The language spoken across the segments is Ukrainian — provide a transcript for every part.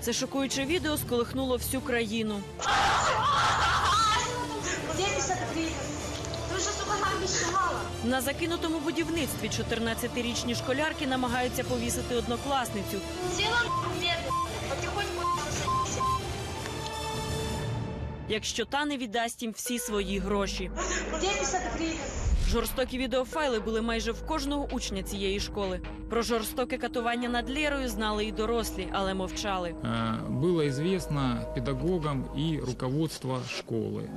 Це шокуюче відео сколихнуло всю країну. Где 50 гривен? Ты уже, сука, нам обещала. На закинутому будівництві 14-річні школярки намагаються повісити однокласницю. Якщо та не віддасть їм всі свої гроші. Где 50 гривен? Жорстокі відеофайли були майже в кожного учня цієї школи. Про жорстоке катування над Лєрою знали і дорослі, але мовчали. э, было известно педагогам и руководство школы.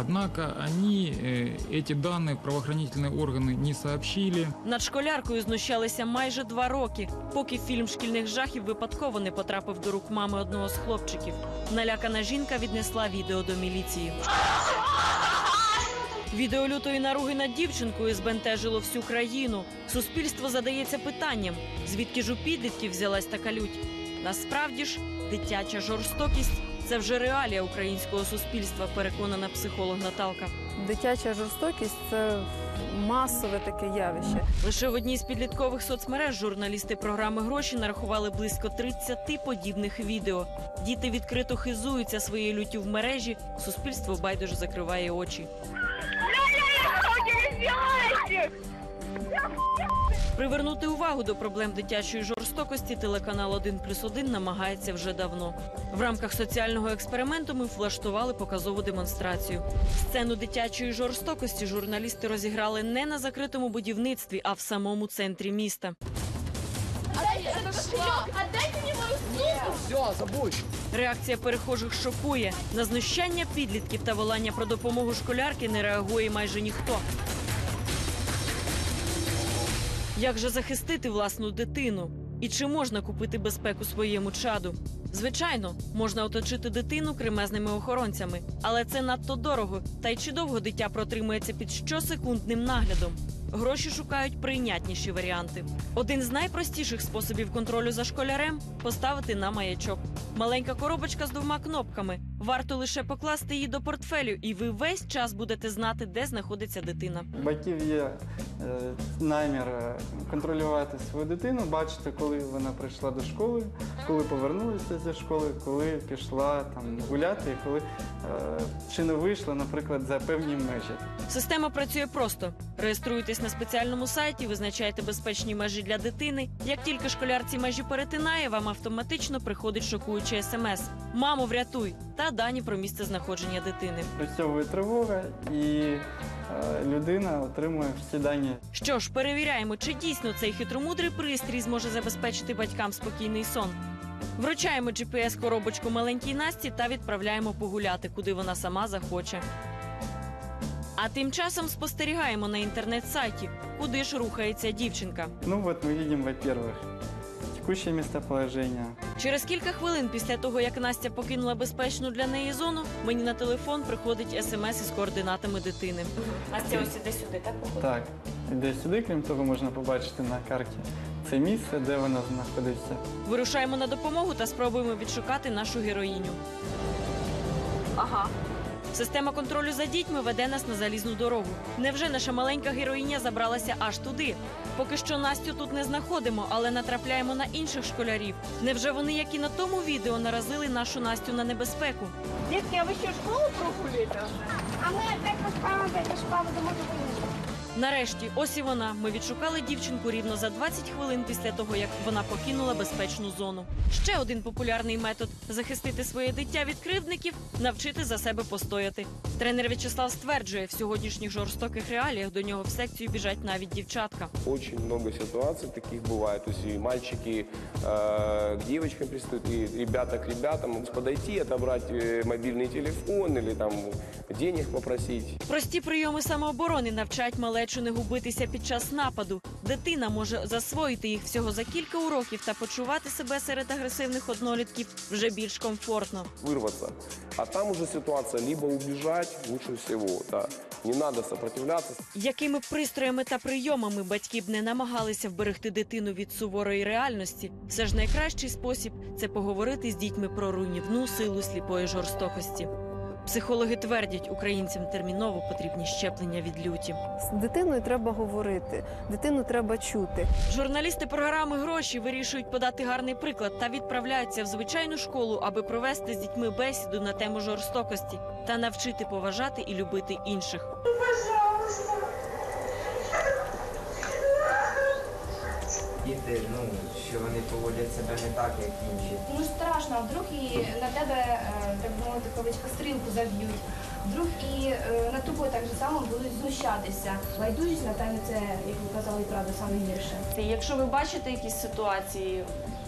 Однако они э, эти данные в правоохранительные органы не сообщили. Над школяркою знущалися майже два роки, поки фільм шкільних жахів випадково не потрапив до рук мами одного з хлопчиків. Налякана жінка віднесла відео до міліції. Відео лютої наруги над дівчинкою збентежило всю країну. Суспільство задається питанням, звідки ж у підлітків взялась така лють. Насправді ж, дитяча жорстокість це вже реалія українського суспільства, переконана психолог Наталка. Дитяча жорстокість це масове таке явище. Лише в одній з підліткових соцмереж журналісти програми гроші нарахували близько 30 подібних відео. Діти відкрито хизуються своєю люттю в мережі. Суспільство байдуже закриває очі. Привернути увагу до проблем дитячої жорстокості телеканал 1 плюс 1 намагається вже давно. В рамках соціального експерименту ми влаштували показову демонстрацію. Сцену дитячої жорстокості журналісти розіграли не на закритому будівництві, а в самому центрі міста. Реакція перехожих шокує. На знущання підлітків та волання про допомогу школярки не реагує майже ніхто. Як же захистити власну дитину? І чи можна купити безпеку своєму чаду? Звичайно, можна оточити дитину кремезними охоронцями, але це надто дорого. Та й чи довго дитя протримується під щосекундним наглядом? Гроші шукають прийнятніші варіанти. Один з найпростіших способів контролю за школярем поставити на маячок. Маленька коробочка з двома кнопками. Варто лише покласти її до портфелю, і ви весь час будете знати, де знаходиться дитина. Батьків є е, намір е, контролювати свою дитину, бачити, коли вона прийшла до школи, коли повернулася зі школи, коли пішла там гуляти, і коли е, чи не вийшла, наприклад, за певні межі. Система працює просто: реєструєтесь на спеціальному сайті, визначаєте безпечні межі для дитини. Як тільки школяр ці межі перетинає, вам автоматично приходить шокуючий смс. Мамо, врятуй! та дані про місце знаходження дитини. Працьовує тривога, і е, людина отримує всі дані Що ж, перевіряємо, чи дійсно цей хитромудрий пристрій зможе забезпечити батькам спокійний сон. Вручаємо GPS-коробочку маленькій Насті та відправляємо погуляти, куди вона сама захоче. А тим часом спостерігаємо на інтернет-сайті, куди ж рухається дівчинка. Ну вот мы видим, во-первых, текущее местоположение. Через кілька хвилин після того, як Настя покинула безпечну для неї зону, мені на телефон приходить смс із координатами дитини. Настя ось іде сюди, так? Так, іде сюди, крім того, можна побачити на карті це місце, де вона знаходиться. Вирушаємо на допомогу та спробуємо відшукати нашу героїню. Ага. Система контролю за дітьми веде нас на залізну дорогу. Невже наша маленька героїня забралася аж туди? Поки що Настю тут не знаходимо, але натрапляємо на інших школярів. Невже вони, як і на тому відео, наразили нашу Настю на небезпеку? Дітки, а ви що школу прогуляете? А ми опять поспала, опять поспала, домой не Нарешті, ось і вона. Ми відшукали дівчинку рівно за 20 хвилин після того, як вона покинула безпечну зону. Ще один популярний метод захистити своє дитя від кривдників навчити за себе постояти. Тренер В'ячеслав стверджує, в сьогоднішніх жорстоких реаліях до нього в секцію біжать навіть дівчатка. Очень много ситуаций таких бывает. То есть и мальчики э, к девочкам пристают, и ребята к ребятам. Могут Подойти, отобрать э, мобильный телефон или там денег попросить. Прості прийоми самооборони навчають малечу не губитися під час нападу. Дитина може засвоїти їх всього за кілька уроків та почувати себе серед агресивних однолітків вже більш комфортно. Вырваться. А там уже ситуация либо убежать, лучше всего, да. Не надо сопротивляться. Якими б пристроями та прийомами батьки б не намагалися вберегти дитину від суворої реальності, все ж найкращий спосіб це поговорити з дітьми про руйнівну силу сліпої жорстокості. Психологи твердять, українцям терміново потрібні щеплення від люті. З дитиною треба говорити, дитину треба чути. Журналісти програми гроші вирішують подати гарний приклад та відправляються в звичайну школу, аби провести з дітьми бесіду на тему жорстокості та навчити поважати і любити інших. Діти, ну, що вони поводять себе не так, як інші. Ну страшно, а вдруг і на тебе, е, так би мовити, кавичка, стрілку заб'ють. Вдруг і е, над тобою так же само будуть знущатися. Байдужість, напевно, це, як ви казали, правда, саме гірше. І Якщо ви бачите якісь ситуації,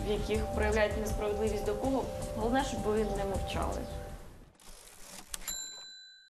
в яких проявляють несправедливість до кого, головне, щоб ви не мовчали.